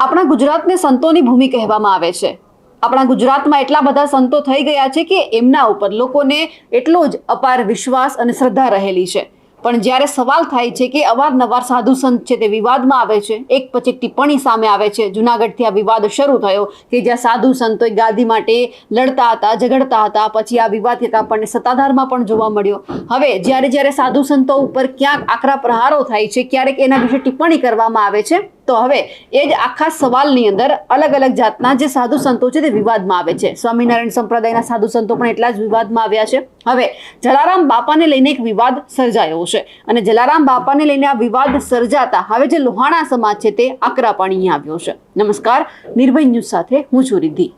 આપણા ગુજરાતને સંતોની ભૂમિ કહેવામાં આવે છે. આપણા ગુજરાતમાં એટલા બધા સંતો થઈ ગયા છે કે એમના ઉપર લોકોને એટલો જ અપાર વિશ્વાસ અને શ્રદ્ધા રહેલી છે. પણ જ્યારે સવાલ થાય છે કે અવારનવાર સાધુ સંત છે તે વિવાદમાં આવે છે, એક પછી ટિપ્પણી સામે આવે છે. જુનાગઢથી આ વિવાદ શરૂ થયો કે જ્યાં સાધુ સંતો ગાદી માટે લડતા હતા, ઝઘડતા હતા, પછી આ વિવાદ એક આપણને સત્તાધારમાં પણ જોવા મળ્યો. હવે જ્યારે જ્યારે સાધુ સંતો ઉપર ક્યાંક આકરા પ્રહારો થાય છે, ક્યારેક એના વિશે ટિપ્પણી કરવામાં આવે છે. તો હવે એ જ આખા સવાલની અંદર અલગ અલગ જાતના જે સાધુ સંતો છે તે વિવાદમાં આવે છે. સ્વામિનારાયણ સંપ્રદાયના સાધુ સંતો પણ એટલા જ વિવાદમાં આવ્યા છે. હવે જલારામ બાપાને લઈને એક વિવાદ સર્જાયો છે અને જલારામ બાપાને લઈને આ વિવાદ સર્જાતા હવે જે લોહાણા સમાજ છે તે આકરા પાણી આવ્યો છે. નમસ્કાર, નિર્ભય ન્યૂઝ સાથે હું છું રિદ્ધિ.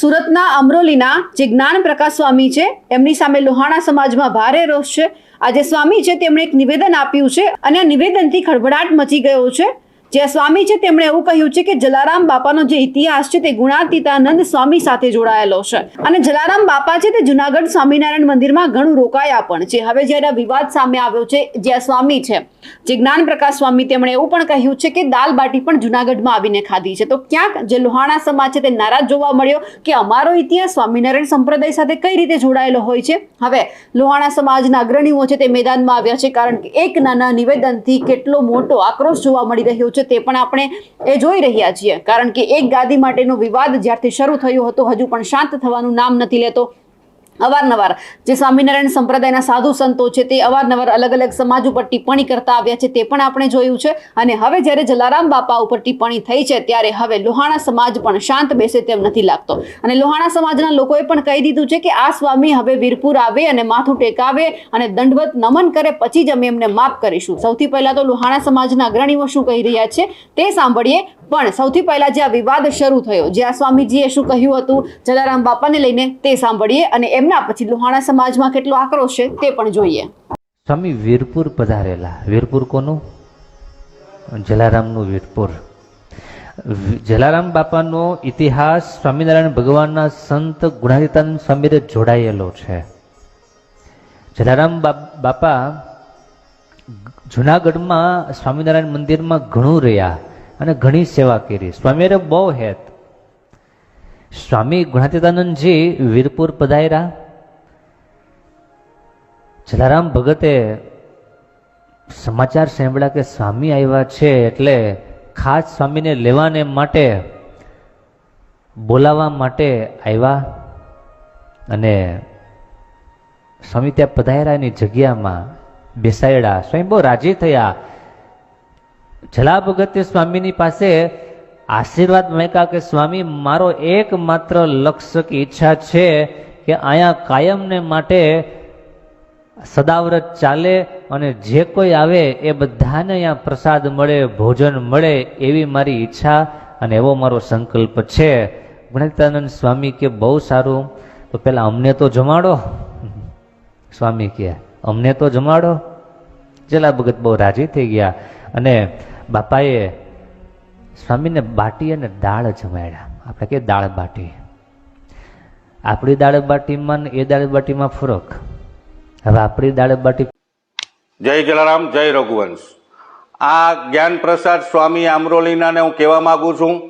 સુરતના અમરોલીના જે જ્ઞાન પ્રકાશ સ્વામી છે, એમની સામે લોહાણા સમાજમાં ભારે રોષ છે. આજે સ્વામી છે, તેમણે એક નિવેદન આપ્યું છે અને આ નિવેદનથી ખળભળાટ મચી ગયો છે. જે સ્વામી છે, તેમણે એવું કહ્યું છે કે જલારામ બાપાનો જે ઇતિહાસ છે, તે ગુણાતીતાનંદ સ્વામી સાથે જોડાયેલો છે. અને જલારામ બાપા છે, તે જુનાગઢ સ્વામિનારાયણ મંદિરમાં ઘણું રોકાયા પણ છે. હવે જ્યારે વિવાદ સામે આવ્યો છે જ્યાં સ્વામી છે, જે જ્ઞાન પ્રકાશ સ્વામી, તેમણે એવું પણ કહ્યું છે કે દાલ બાટી પણ જુનાગઢમાં આવીને ખાધી છે. તો ક્યાંક જે લોહાણા સમાજ છે, તે નારાજ જોવા મળ્યો કે અમારો ઇતિહાસ સ્વામિનારાયણ સંપ્રદાય સાથે કઈ રીતે જોડાયેલો હોય છે. હવે લોહાણા સમાજના અગ્રણીઓ છે, તે મેદાનમાં આવ્યા છે, કારણ કે એક નાના નિવેદનથી કેટલો મોટો આક્રોશ જોવા મળી રહ્યો છે. તે પણ આપણે એ જોઈ રહ્યા છીએ. કારણ કે એક ગાદી માટેનો વિવાદ જ્યારથી શરૂ થયો હતો, હજુ પણ શાંત થવાનું નામ નથી લેતો. અવારનવાર જે સ્વામિનારાયણ સંપ્રદાયના સાધુ સંતો છે તે અવારનવાર અલગ અલગ સમાજ ઉપર ટિપ્પણી કરતા આવ્યા છે તે પણ આપણે જોયું છે. અને હવે જ્યારે જલારામ બાપા ઉપર ટિપ્પણી થઈ છે ત્યારે હવે લોહાણા સમાજ પણ શાંત બેસે તેમ નથી લાગતો. અને લોહાણા સમાજના લોકોએ પણ કહી દીધું છે કે આ સ્વામી હવે વીરપુર આવે અને માથું ટેકાવે અને દંડવત નમન કરે પછી જ અમે એમને માફ કરીશું. સૌથી પહેલા તો લોહાણા સમાજના અગ્રણીઓ શું કહી રહ્યા છે તે સાંભળીએ. પણ સૌથી પહેલા જે વિવાદ શરૂ થયો જ્યાં સ્વામીજીએ શું કહ્યું હતું, જલારામ બાપાને લઈને તે સાંભળીએ અને એમના પછી લોહાણા સમાજમાં કેટલો આક્રોશ છે તે પણ જોઈએ. સ્વામી વીરપુર પધારેલા. વીરપુર કોનું? જલારામનું વીરપુર. જલારામ બાપાનો ઇતિહાસ સ્વામિનારાયણ ભગવાનના સંત ગુણાતીતાનંદ સ્વામીને જોડાયેલો છે. જલારામ બાપા જુનાગઢમાં સ્વામિનારાયણ મંદિરમાં ઘણું રહ્યા. અને ઘણી સેવા કરી. સ્વામીએ બહુ હેત. સ્વામી ગુણાતીતાનંદજી વીરપુર પધાર્યા. જલારામ ભગતે સમાચાર સાંભળ્યા કે સ્વામી આવ્યા છે એટલે ખાસ સ્વામીને લેવાને માટે, બોલાવવા માટે આવ્યા અને સ્વામી ત્યાં પધાર્યાની જગ્યામાં બેસાડ્યા. સ્વામી બહુ રાજી થયા. જલા ભગતે સ્વામીની પાસે આશીર્વાદ મહેકા કે, સ્વામી, મારો એકમાત્ર લક્ષ્ય કે ઈચ્છા છે કે અહીંયા કાયમને માટે સદાવ્રત ચાલે અને જે કોઈ આવે એ બધાને અહીંયા પ્રસાદ મળે, ભોજન મળે એવી મારી ઈચ્છા અને એવો મારો સંકલ્પ છે. ગુણિતાનંદ સ્વામી કે, બહુ સારું. તો પેલા અમને તો જમાડો. સ્વામી કે, અમને તો જમાડો. જલા ભગત બહુ રાજી થઈ ગયા. અને બાપાએ સ્વામીને બાટી અને દાળ જમાડ્યા. આપણે કે દાળ બાટી. આપણી દાળ બાટીમાં ને એ દાળ બાટીમાં ફરક. હવે આપણી દાળ બાટી જય જલારામ, જય રઘુવંશ. આ જ્ઞાન પ્રસાદ સ્વામી આમરોલીનાને હું કહેવા માગું છું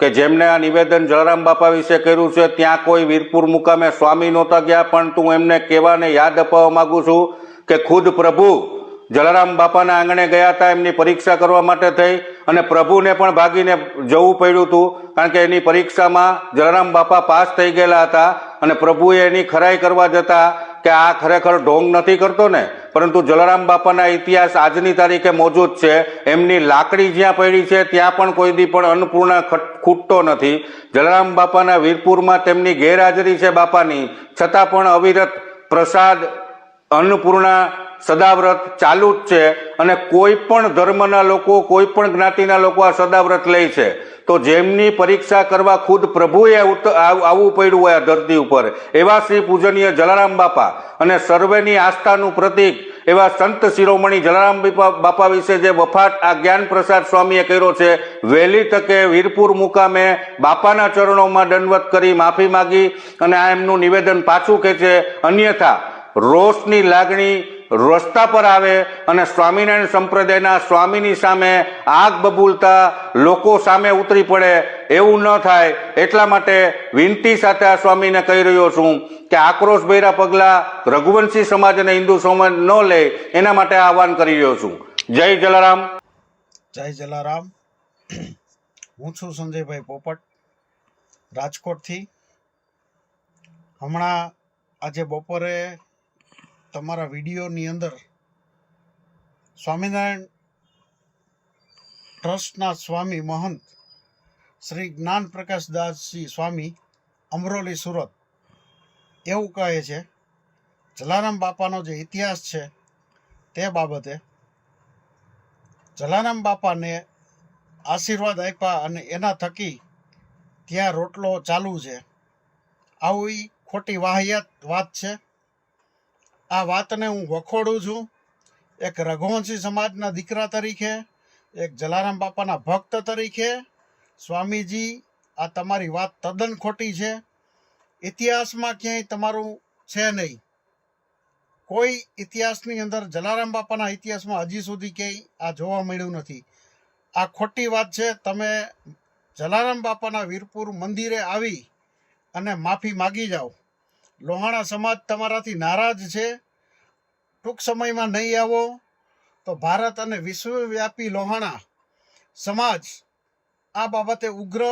કે જેમને આ નિવેદન જલારામ બાપા વિશે કર્યું છે, ત્યાં કોઈ વીરપુર મુકામે સ્વામી નહોતા ગયા, પણ તું એમને કહેવાને યાદ અપાવવા માગું છું કે ખુદ પ્રભુ જલારામ બાપાના આંગણે ગયા હતા, એમની પરીક્ષા કરવા માટે થઈ અને પ્રભુને પણ ભાગીને જવું પડ્યું હતું, કારણ કે એની પરીક્ષામાં જલારામ બાપા પાસ થઈ ગયેલા હતા અને પ્રભુએ એની ખરાઈ કરવા જતા કે આ ખરેખર ઢોંગ નથી કરતો ને, પરંતુ જલારામ બાપાના ઇતિહાસ આજની તારીખે મોજૂદ છે. એમની લાકડી જ્યાં પડી છે, ત્યાં પણ કોઈ દી પણ અન્નપૂર્ણા ખટ- ખૂટતો નથી. જલારામ બાપાના વીરપુરમાં તેમની ગેરહાજરી છે બાપાની, છતાં પણ અવિરત પ્રસાદ અન્નપૂર્ણા સદાવ્રત ચાલુ જ છે અને કોઈ પણ ધર્મના લોકો, કોઈ પણ જ્ઞાતિના લોકો આ સદાવ્રત લે છે. તો જેમની પરીક્ષા કરવા ખુદ પ્રભુએ આવવું પડ્યું હોય આ ધરતી ઉપર, એવા શ્રી પૂજનીય જલારામ બાપા અને સર્વેની આસ્થાનું પ્રતીક એવા સંત શિરોમણી જલારામ બાપા વિશે જે વફાટ આ જ્ઞાન પ્રસાદ સ્વામીએ કર્યો છે, વહેલી તકે વીરપુર મુકામે બાપાના ચરણોમાં દંડવત કરી માફી માગી અને આ એમનું નિવેદન પાછું ખેંચે અન્યથા રોષની લાગણી રસ્તા પર આવે અને સ્વામિનારાયણ સંપ્રદાયના સ્વામીની સામે આગ બબૂલતા લોકો સામે ઉતરી પડે, એવું ન થાય. એટલા માટે વિનંતી સાથે આ સ્વામીને કહી રહ્યો છું કે આક્રોશ ભર્યા પગલાં રઘુવંશી સમાજ અને હિન્દુ સમાજ ન લે, એના માટે આહવાન કરી રહ્યો છું. જય જલારામ. જય જલારામ. હું છું સંજયભાઈ પોપટ, રાજકોટથી. હમણાં આજે બપોરે તમારા વિડીયોની અંદર સ્વામિનારાયણ ટ્રસ્ટના સ્વામી મહંત શ્રી જ્ઞાન પ્રકાશદાસજી સ્વામી અમરોલી, સુરત. એવું કહે છે, જલારામ બાપાનો જે ઇતિહાસ છે તે બાબતે જલારામ બાપાને આશીર્વાદ આપ્યા અને એના થકી ત્યાં રોટલો ચાલુ છે. આવી ખોટી વાહિયાત વાત છે. આ વાતને હું વખોડું છું. એક રઘુવંશી સમાજના દીકરા તરીકે, એક જલારામ બાપાના ભક્ત તરીકે, સ્વામીજી, આ તમારી વાત તદ્દન ખોટી છે. ઇતિહાસમાં ક્યાંય તમારું છે નહીં. કોઈ ઇતિહાસની અંદર જલારામ બાપાના ઇતિહાસમાં હજી સુધી ક્યાંય આ જોવા મળ્યું નથી. આ ખોટી વાત છે, તમે જલારામ બાપાના વીરપુર મંદિરે આવી અને માફી માગી જાઓ. લોહાણા સમાજ તમારાથી નારાજ છે. ટૂંક સમયમાં નહીં આવો. તો ભારત અને વિશ્વવ્યાપી લોહાણા સમાજ આ બાબતે ઉગ્ર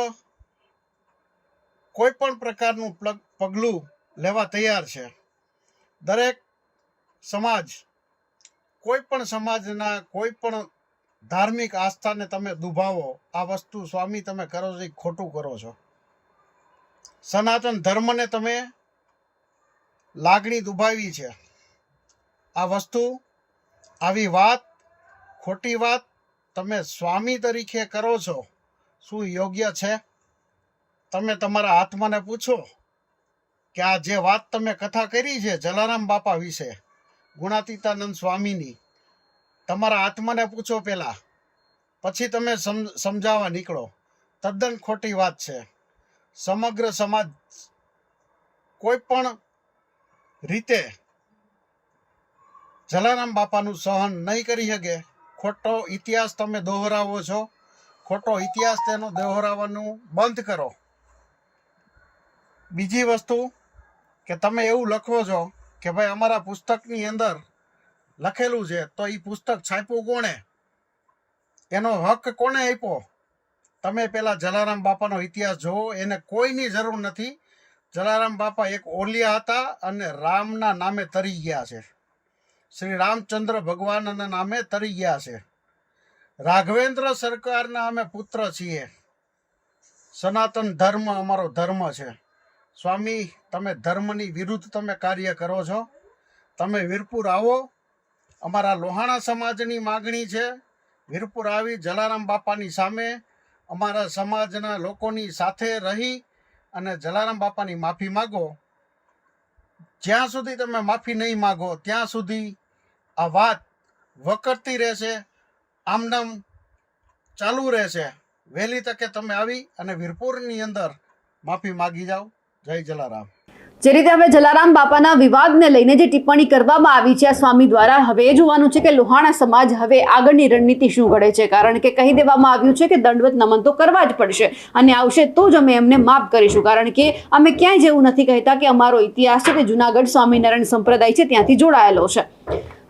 કોઈ પણ પ્રકારનું પગલું લેવા તૈયાર છે. દરેક સમાજ કોઈ પણ સમાજના કોઈ પણ ધાર્મિક આસ્થાને તમે દુભાવો, આ વસ્તુ સ્વામી તમે કરો છો ખોટું કરો છો. સનાતન ધર્મને તમે લાગણી દુભાવી છે. આ વસ્તુ, આવી વાત, ખોટી વાત તમે સ્વામી તરીકે કરો છો, શું યોગ્ય છે? તમે તમારા આત્માને પૂછો કે આ જે વાત તમે કથા કરી છે જલારામ બાપા વિશે, ગુણાતીતાનંદ સ્વામીની, તમારા આત્માને પૂછો પહેલાં પછી તમે સમ- સમજાવવા નીકળો. તદ્દન ખોટી વાત છે. સમગ્ર સમાજ કોઈ પણ રીતે જલારામ બાપાનું સહન નહીં કરી શકે. ખોટો ઇતિહાસ તમે દોહરાવો છો. ખોટો ઇતિહાસ તેનો દોહરાવવાનું બંધ કરો. બીજી વસ્તુ કે તમે એવું લખો છો કે ભાઈ અમારા પુસ્તકની અંદર લખેલું છે, તો એ પુસ્તક છાપ્યું કોણે? એનો હક કોણે આપ્યો? તમે પેલા જલારામ બાપાનો ઇતિહાસ જોવો, એને કોઈની જરૂર નથી. જલારામ બાપા એક ઓલિયા હતા અને રામના નામે તરી ગયા છે. શ્રી રામચંદ્ર ભગવાનના નામે તરી ગયા છે. રાઘવેન્દ્ર સરકારના અમે પુત્ર છીએ. સનાતન ધર્મ અમારો ધર્મ છે. સ્વામી, તમે ધર્મની વિરુદ્ધ તમે કાર્ય કરો છો. તમે વીરપુર આવો. અમારા લોહાણા સમાજની માગણી છે. વીરપુર આવી જલારામ બાપાની સામે અમારા સમાજના લોકોની સાથે રહી અને જલારામ બાપાની માફી માગો, જ્યાં સુધી તમે માફી નહીં માગો, ત્યાં સુધી આ વાત વકરતી રહેશે, આમનામ ચાલુ રહેશે. વહેલી તકે તમે આવી અને વીરપુરની અંદર માફી માગી જાઓ. જય જલારામ. જે રીતે હવે જલારામ બાપાના વિવાદને લઈને જે ટિપ્પણી કરવામાં આવી છે આ સ્વામી દ્વારા, હવે એ જોવાનું છે કે લોહાણા સમાજ હવે આગળની રણનીતિ શું ઘડે છે? કારણ કે કહી દેવામાં આવ્યું છે કે દંડવત નમન તો કરવા જ પડશે અને આવશે તો જ અમે એમને માફ કરીશું. કારણ કે અમે ક્યાંય જેવું નથી કહેતા કે અમારો ઇતિહાસ છે તે જુનાગઢ સ્વામિનારાયણ સંપ્રદાય છે ત્યાંથી જોડાયેલો છે.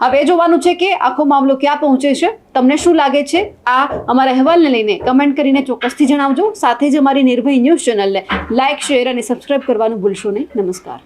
હવે જોવાનું છે કે આખો મામલો ક્યાં પહોંચે છે? તમને શું લાગે છે? આ અમારા અહેવાલને લઈને કમેન્ટ કરીને ચોક્કસથી જણાવજો. સાથે જ અમારી નિર્ભય ન્યૂઝ ચેનલને લાઇક શેર અને સબસ્ક્રાઇબ કરવાનું ભૂલશો નહીં. નમસ્કાર.